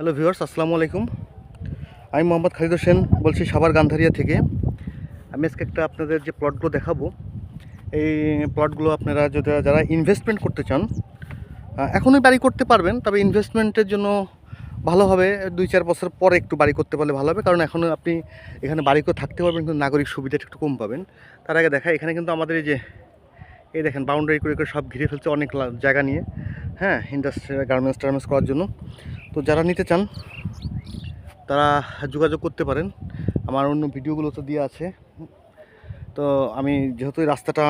Hello viewers, আসসালামু আলাইকুম। আমি মোহাম্মদ খালিদ হোসেন বলছি সাভার গান্ধারিয়া থেকে। আমি আজকে একটা আপনাদের যে প্লটগুলো দেখাবো, এই প্লটগুলো আপনারা যদি যারা ইনভেস্টমেন্ট করতে চান এখনই বাড়ি করতে পারবেন, তবে ইনভেস্টমেন্টের জন্য ভালো হবে। দুই চার বছর পরে একটু বাড়ি করতে পারলে ভালো হবে, কারণ এখনও আপনি এখানে বাড়ি করে থাকতে পারবেন, কিন্তু নাগরিক সুবিধাটা একটু কম পাবেন। তার আগে দেখা এখানে কিন্তু আমাদের এই যে, এই দেখেন বাউন্ডারি করে করে সব ঘিরে ফেলছে অনেক জায়গা নিয়ে হ্যাঁ ইন্ডাস্ট্রি গার্মেন্টস টার্মেন্টস করার জন্য। তো যারা নিতে চান, তারা যোগাযোগ করতে পারেন। আমার অন্য ভিডিওগুলো তো দিয়ে আছে। তো আমি যেহেতু রাস্তাটা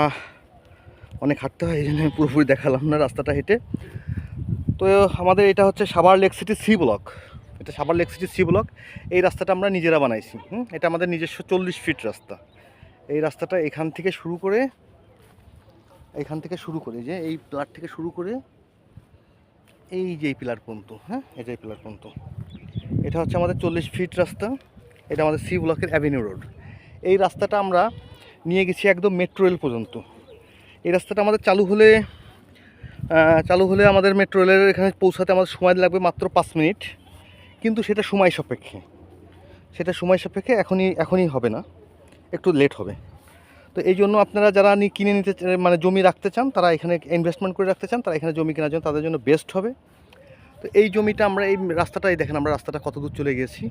অনেক হাঁটতে হয়, এই জন্য পুরোপুরি দেখালাম না রাস্তাটা হেঁটে। তো আমাদের এটা হচ্ছে Savar lake city C block. এটা Savar lake city C block. এই রাস্তাটা আমরা নিজেরা বানাইছি, হুম? এটা আমাদের নিজস্ব চল্লিশ ফিট রাস্তা। এই রাস্তাটা এখান থেকে শুরু করে, এখান থেকে শুরু করে, যে এই প্লাট থেকে শুরু করে এই যে পিলার পর্যন্ত হ্যাঁ? এটা এই পিলার পর্যন্ত। এটা হচ্ছে আমাদের চল্লিশ ফিট রাস্তা। এটা আমাদের সি ব্লকের অ্যাভিনিউ রোড এই রাস্তাটা আমরা নিয়ে গেছি একদম মেট্রো রেল পর্যন্ত। এই রাস্তাটা আমাদের চালু হলে চালু হলে আমাদের মেট্রো রেলের এখানে পৌঁছাতে আমাদের সময় লাগবে মাত্র পাঁচ মিনিট। কিন্তু সেটা সময় সাপেক্ষে। সেটা সময় সাপেক্ষে এখনই এখনই হবে না। একটু লেট হবে। তো এই জন্য আপনারা যারা কিনে নিতে মানে জমি রাখতে চান তারা এখানে ইনভেস্টমেন্ট করে রাখতে চান তারা এখানে জমি কেনার জন্য তাদের জন্য বেস্ট হবে। তো এই জমিটা আমরা এই রাস্তাটাই দেখেন আমরা রাস্তাটা কত দূর চলে গেছি।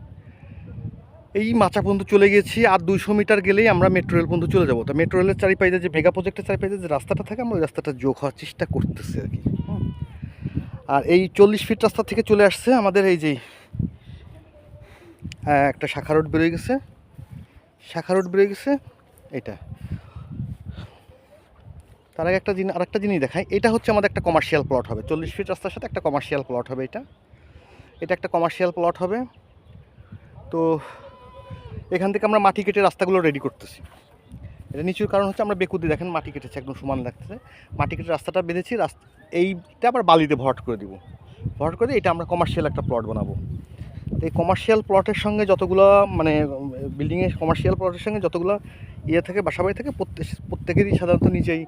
এই মাচা পর্যন্ত চলে গেছি আর দুইশো মিটার গেলেই আমরা মেট্রো রেল পর্যন্ত চলে যাব। তো মেট্রো রেলের চারিপাশে যে মেগা প্রজেক্টের চারিপাশে যে রাস্তাটা থাকে আমরা ওই রাস্তাটা যোগ হওয়ার চেষ্টা করতেছি আর কি। আর এই চল্লিশ ফিট রাস্তা থেকে চলে আসছে আমাদের এই যে হ্যাঁ, একটা শাখা রোড বেরোয় গেছে। শাখা রোড বেরোয় গেছে এটা। তার আগে একটা জিনিস আরেকটা জিনিস দেখাই। এটা হচ্ছে আমাদের একটা কমার্শিয়াল প্লট হবে। চল্লিশ ফিট রাস্তার সাথে একটা কমার্শিয়াল প্লট হবে এটা। এটা একটা কমার্শিয়াল প্লট হবে। তো এখান থেকে আমরা মাটি কেটে রাস্তাগুলো রেডি করতেছি। এটা নিচুর কারণ হচ্ছে আমরা বেকুদি দেখেন, মাটি কেটেছে, একদম সমান লাগতেছে। মাটি কেটে রাস্তাটা বেঁধেছি, রাস্তা এইটা আবার বালিতে ভরাট করে দিব। ভরাট করে এটা আমরা কমার্শিয়াল একটা প্লট বানাবো। তো এই কমার্শিয়াল প্লটের সঙ্গে যতগুলো মানে বিল্ডিংয়ের কমার্শিয়াল প্লটের সঙ্গে যতগুলো ইয়ে থাকে, বাসাবাড়ি থাকে, প্রত্যেক প্রত্যেকেরই সাধারণত নিজেই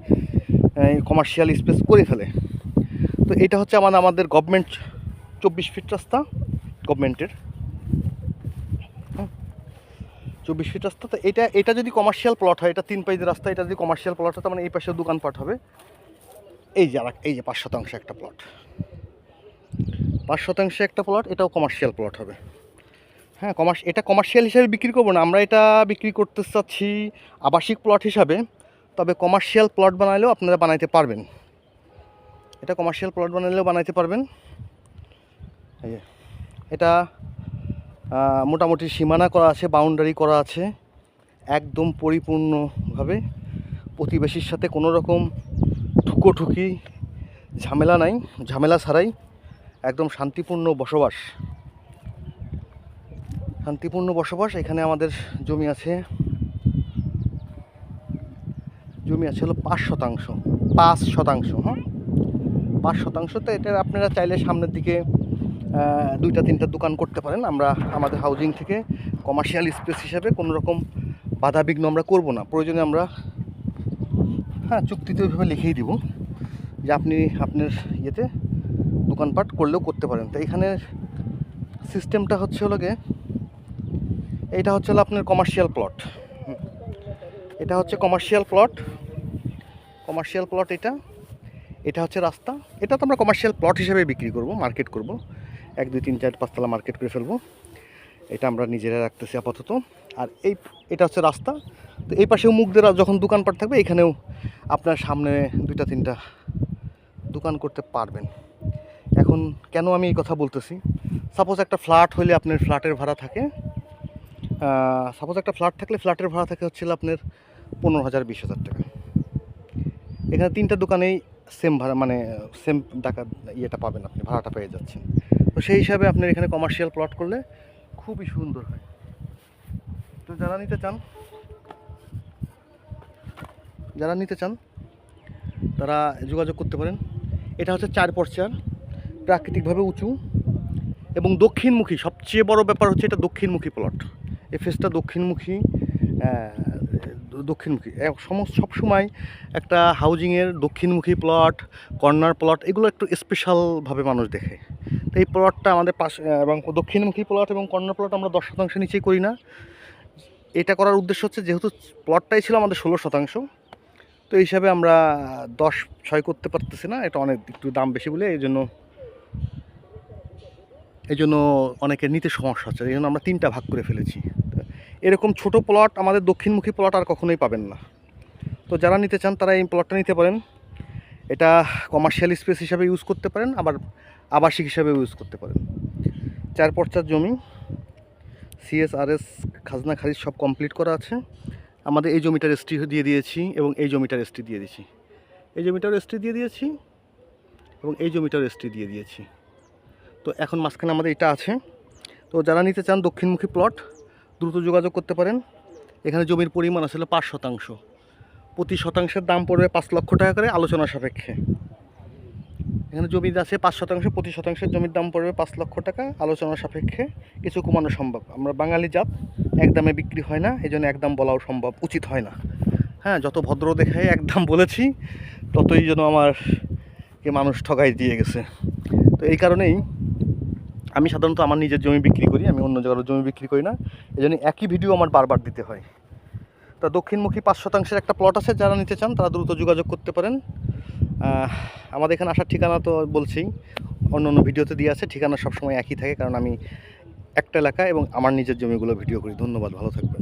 কমার্শিয়াল স্পেস করে ফেলে। তো এটা হচ্ছে আমাদের আমাদের গভর্নমেন্ট চব্বিশ ফিট রাস্তা গভর্নমেন্টের চব্বিশ ফিট রাস্তা, তো এটা এটা যদি কমার্শিয়াল প্লট হয়, এটা তিন পাইজের রাস্তা, এটা যদি কমার্শিয়াল প্লট হয়, তার মানে এই পাশে দোকান দোকানপাট হবে। এই যে আর এই যে পাঁচ শতাংশ একটা প্লট পাঁচ শতাংশে একটা প্লট এটাও কমার্শিয়াল প্লট হবে। হ্যাঁ কমার্শ এটা কমার্শিয়াল হিসাবে বিক্রি করব না, আমরা এটা বিক্রি করতে চাচ্ছি আবাসিক প্লট হিসাবে। তবে কমার্শিয়াল প্লট বানালেও আপনারা বানাইতে পারবেন। এটা কমার্শিয়াল প্লট বানালেও বানাইতে পারবেন। এটা মোটামুটি সীমানা করা আছে বাউন্ডারি করা আছে, একদম পরিপূর্ণভাবে। প্রতিবেশীর সাথে কোনো রকম ঠুকোঠুকি, ঝামেলা নাই, ঝামেলা ছাড়াই একদম শান্তিপূর্ণ বসবাস। শান্তিপূর্ণ বসবাস, এখানে আমাদের জমি আছে। জমি আছে হলো পাঁচ শতাংশ পাঁচ শতাংশ হ্যাঁ? পাঁচ শতাংশ তো এটা আপনারা চাইলে সামনের দিকে দুইটা তিনটা দোকান করতে পারেন। আমরা আমাদের হাউজিং থেকে কমার্শিয়াল স্পেস হিসাবে কোনো রকম বাধা বিঘ্ন আমরা করব না। প্রয়োজনে আমরা হ্যাঁ চুক্তিতে ওইভাবে লিখেই দিব যে আপনি আপনার ইয়েতে দোকানপাট করলেও করতে পারেন। তো এখানে সিস্টেমটা হচ্ছে হলো গিয়ে, এইটা হচ্ছে হলো আপনার কমার্শিয়াল প্লট এটা হচ্ছে কমার্শিয়াল প্লট কমার্শিয়াল প্লট এটা। এটা হচ্ছে রাস্তা। এটা তো আমরা কমার্শিয়াল প্লট হিসেবে বিক্রি করব মার্কেট করব। এক, দুই, তিন, চার, পাঁচতলা মার্কেট করে ফেলব। এটা আমরা নিজেরা রাখতেছি আপাতত। আর এই, এটা হচ্ছে রাস্তা। তো এই পাশেও মুখদের যখন দোকানপাট থাকবে, এখানেও আপনার সামনে দুইটা, তিনটা দোকান করতে পারবেন। এখন কেন আমি এই কথা বলতেছি? সাপোজ একটা ফ্ল্যাট হলে আপনার ফ্ল্যাটের ভাড়া থাকে। সাপোজ একটা ফ্ল্যাট থাকলে ফ্ল্যাটের ভাড়া থাকে হচ্ছিল আপনার পনেরো হাজার, বিশ হাজার টাকা। এখানে তিনটা দোকানেই সেম ভাড়া মানে সেম টাকা ইয়েটা পাবেন আপনি, ভাড়াটা পেয়ে যাচ্ছেন। তো সেই হিসাবে আপনার এখানে কমার্শিয়াল প্লট করলে খুবই সুন্দর হয়। তো যারা নিতে চান, যারা নিতে চান, তারা যোগাযোগ করতে পারেন। এটা হচ্ছে চার পর্চার, প্রাকৃতিকভাবে উঁচু এবং দক্ষিণমুখী, সবচেয়ে বড় ব্যাপার হচ্ছে এটা দক্ষিণমুখী প্লট এই ফেসটা দক্ষিণমুখী দক্ষিণমুখী। সমস্ত সবসময় একটা হাউজিংয়ের দক্ষিণমুখী প্লট কর্নার প্লট এগুলো একটু স্পেশালভাবে মানুষ দেখে। তো এই প্লটটা আমাদের পাশে, এবং দক্ষিণমুখী প্লট এবং কর্নার প্লট আমরা দশ শতাংশ নিচেই করি না। এটা করার উদ্দেশ্য হচ্ছে যেহেতু প্লটটাই ছিল আমাদের ষোলো শতাংশ, তো এই হিসাবে আমরা দশ ছয় করতে পারতেছি না। এটা অনেক একটু দাম বেশি বলে এই জন্য এই জন্য অনেকের নিতে সমস্যা হচ্ছে। এই জন্য আমরা তিনটা ভাগ করে ফেলেছি। এরকম ছোট প্লট আমাদের দক্ষিণমুখী প্লট আর কখনোই পাবেন না। তো যারা নিতে চান তারা এই প্লটটা নিতে পারেন। এটা কমার্শিয়াল স্পেস হিসাবে ইউজ করতে পারেন, আবার আবাসিক হিসাবে ইউজ করতে পারেন। চার পর্চার জমি সিএসআরএস খাজনা খারিজ সব কমপ্লিট করা আছে। আমাদের এই জমিটার এসটি দিয়ে দিয়েছি এবং এই জমিটার এসটি দিয়ে দিয়েছি। এই জমিটার এসটি দিয়ে দিয়েছি এবং এই জমিটার এসটি দিয়ে দিয়েছি। তো এখন মাঝখানে আমাদের এটা আছে। তো যারা নিতে চান দক্ষিণমুখী প্লট দ্রুত যোগাযোগ করতে পারেন। এখানে জমির পরিমাণ আসলে পাঁচ শতাংশ। প্রতি শতাংশের দাম পড়বে পাঁচ লক্ষ টাকা করে আলোচনা সাপেক্ষে। এখানে জমি আছে পাঁচ শতাংশ, প্রতি শতাংশের জমির দাম পড়বে পাঁচ লক্ষ টাকা আলোচনা সাপেক্ষে। কিছু কমানো সম্ভব। আমরা বাঙালি জাত, এক দামে বিক্রি হয় না এই জন্য একদম বলাও সম্ভব, উচিত হয় না। হ্যাঁ যত ভদ্র দেখায় একদম বলেছি, ততই যেন আমার মানুষ ঠগাই দিয়ে গেছে। তো এই কারণেই আমি সাধারণত আমার নিজের জমি বিক্রি করি, আমি অন্য জায়গার জমি বিক্রি করি না। এই জন্য একই ভিডিও আমার বারবার দিতে হয়। তা দক্ষিণমুখী পাঁচ শতাংশের একটা প্লট আছে, যারা নিতে চান তারা দ্রুত যোগাযোগ করতে পারেন। আমাদের এখানে আসার ঠিকানা তো বলছি, অন্য অন্য ভিডিওতে দিয়ে আছে, ঠিকানা সবসময় একই থাকে, কারণ আমি একটা এলাকা এবং আমার নিজের জমিগুলো ভিডিও করি। ধন্যবাদ, ভালো থাকবেন।